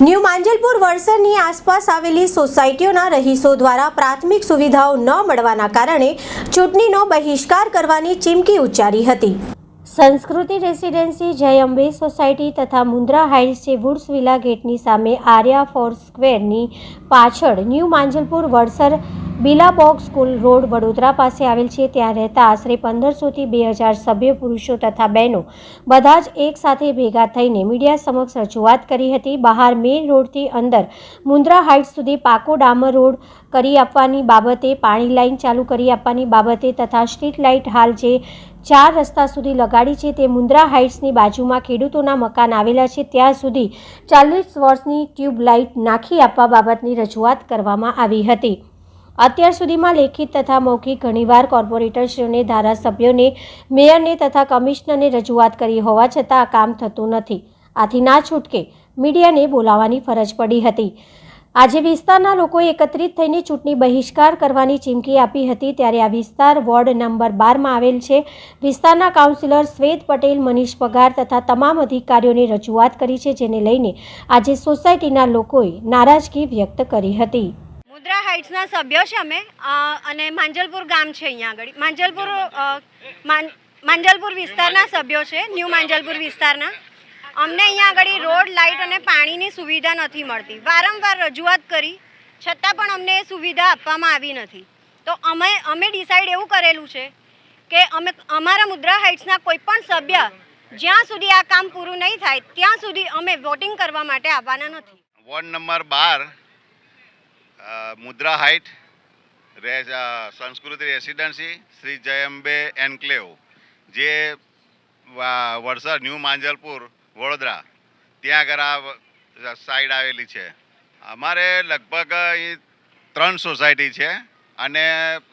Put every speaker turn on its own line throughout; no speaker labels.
New Manjalpur વડસરની આસપાસ આવેલી સોસાયટીઓના રહીશો દ્વારા પ્રાથમિક સુવિધાઓ ન મળવાના કારણે ચૂંટણીનો બહિષ્કાર કરવાની ચીમકી ઉચ્ચારી હતી. સંસ્કૃતિ રેસિડેન્સી જય અંબે સોસાયટી તથા Mundra heights J woods villa ગેટની સામે આર્યા ફોર સ્ક્વેરની પાછળ new Manjalpur Vadsar Billabong school road Vadodara પાસે આવેલ છે. ત્યાં રહેતા આશરે પંદરસોથી બે હજાર સભ્ય, પુરુષો તથા બહેનો બધા જ એક સાથે ભેગા થઈને મીડિયા સમક્ષ રજૂઆત કરી હતી. બહાર મેઇન રોડથી અંદર મુન્દ્રા હાઇટ્સ સુધી પાકો ડામર રોડ કરી આપવાની બાબતે, પાણી લાઇન ચાલુ કરી આપવાની બાબતે તથા સ્ટ્રીટ લાઇટ હાલ જે ચાર રસ્તા સુધી લગાડી છે તે મુન્દ્રા હાઇટ્સની બાજુમાં ખેડૂતોના મકાન આવેલા છે. ત્યાં સુધી ચાલીસ વર્ષની ટ્યુબલાઇટ નાખી આપવા બાબતની રજૂઆત કરવામાં આવી હતી. અત્યાર સુધીમાં લેખિત તથા મૌખિક ઘણીવાર કોર્પોરેટરશ્રીઓને, ધારાસભ્યોને, મેયરને તથા કમિશનરને રજૂઆત કરી હોવા છતાં આ કામ થતું નથી. આથી ના છૂટકે મીડિયાને બોલાવવાની ફરજ પડી હતી. આજે વિસ્તારના લોકોએ એકત્રિત થઈને ચૂંટણી બહિષ્કાર કરવાની ચીમકી આપી હતી. ત્યારે આ વિસ્તાર વોર્ડ નંબર બારમાં આવેલ છે. વિસ્તારના કાઉન્સિલર શ્વેત પટેલ, મનીષ પગાર તથા તમામ અધિકારીઓને રજૂઆત કરી છે, જેને લઈને આજે સોસાયટીના લોકોએ નારાજગી વ્યક્ત કરી હતી.
મુદ્રા સભ્ય છે અમે અને માંજલપુર ગામ છે અહીંયા આગળ. માંજલપુર માંજલપુર. વિસ્તારના સભ્યો છે ન્યૂ માંજલપુર વિસ્તારના. અમને અહીંયા આગળ રોડ લાઇટ અને પાણીની સુવિધા નથી મળતી. વારંવાર રજૂઆત કરી છતાં પણ અમને એ સુવિધા આપવામાં આવી નથી. તો અમે અમે ડિસાઈડ એવું કરેલું છે કે અમે અમારા મુદ્રા હાઇટ્સના કોઈ પણ સભ્ય જ્યાં સુધી આ કામ પૂરું નહીં થાય ત્યાં સુધી અમે વોટિંગ કરવા માટે આવવાના નથી.
વોર્ડ નંબર બાર મુદ્રા હાઇટ રે સંસ્કૃતિ રેસિડેન્સી શ્રી જયંબે એન્કલેવ, જે વડસર, ન્યૂ માંજલપુર, વડોદરા, ત્યાં આગળ આ સાઈડ આવેલી છે. અમારે લગભગ ત્રણ સોસાયટી છે અને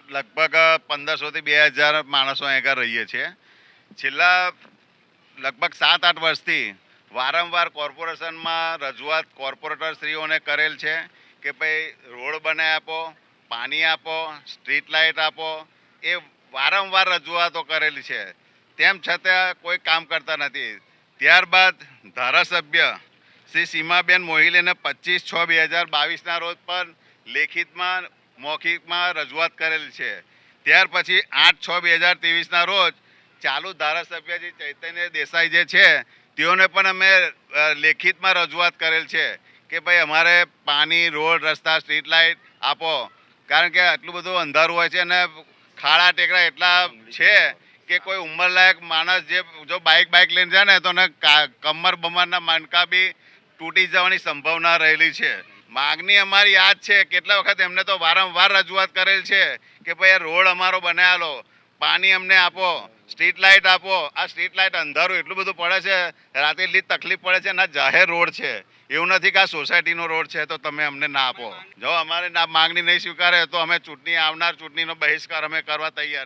લગભગ પંદરસોથી બે હજાર માણસો આગળ રહીએ છીએ. છેલ્લા લગભગ સાત આઠ વર્ષથી વારંવાર કોર્પોરેશનમાં રજૂઆત કોર્પોરેટરશ્રીઓને કરેલ છે. કે ભાઈ રોડ બનાવી આપો, પાણી આપો સ્ટ્રીટ લાઇટ આપો, એ વારંવાર રજૂઆતો કરેલી છે. તેમ છતાં કોઈ કામ કરતા નથી. ત્યારબાદ ધારાસભ્ય શ્રી સીમાબેન મોહિલેને પચીસ છ બે હજાર બાવીસના રોજ પણ લેખિતમાં, મૌખિકમાં રજૂઆત કરેલી છે. ત્યાર પછી આઠ છ બે હજાર ત્રેવીસના રોજ ચાલુ ધારાસભ્ય જે ચૈતન્ય દેસાઈ જે છે, તેઓને પણ અમે લેખિતમાં રજૂઆત કરેલ છે. કે ભાઈ અમારે પાણી, રોડ, રસ્તા સ્ટ્રીટ લાઇટ આપો. કારણ કે આટલું બધું અંધારું હોય છે અને ખાડા ટેકરા એટલા છે કે કોઈ ઉંમરલાયક માણસ જે, જો બાઇક બાઇક લઈને જાય ને, તો એને કમર બમરના માનકા બી તૂટી જવાની સંભાવના રહેલી છે. માગણી અમારી યાદ છે, કેટલા વખત એમને તો વારંવાર રજૂઆત કરેલ છે કે ભાઈ રોડ અમારો બનાવેલો, પાણી અમને આપો. સ્ટ્રીટ લાઇટ આપો. આ સ્ટ્રીટ લાઇટ અંધારું એટલું બધું પડે છે, રાતે એટલી તકલીફ પડે છે ના જાહેર રોડ છે. એવું નથી કે આ સોસાયટીનો રોડ છે તો તમે અમને ના આપો. જો અમારે ના માગણી નહીં સ્વીકારે તો અમે ચૂંટણી આવનાર ચૂંટણીનો બહિષ્કાર અમે કરવા તૈયાર છીએ.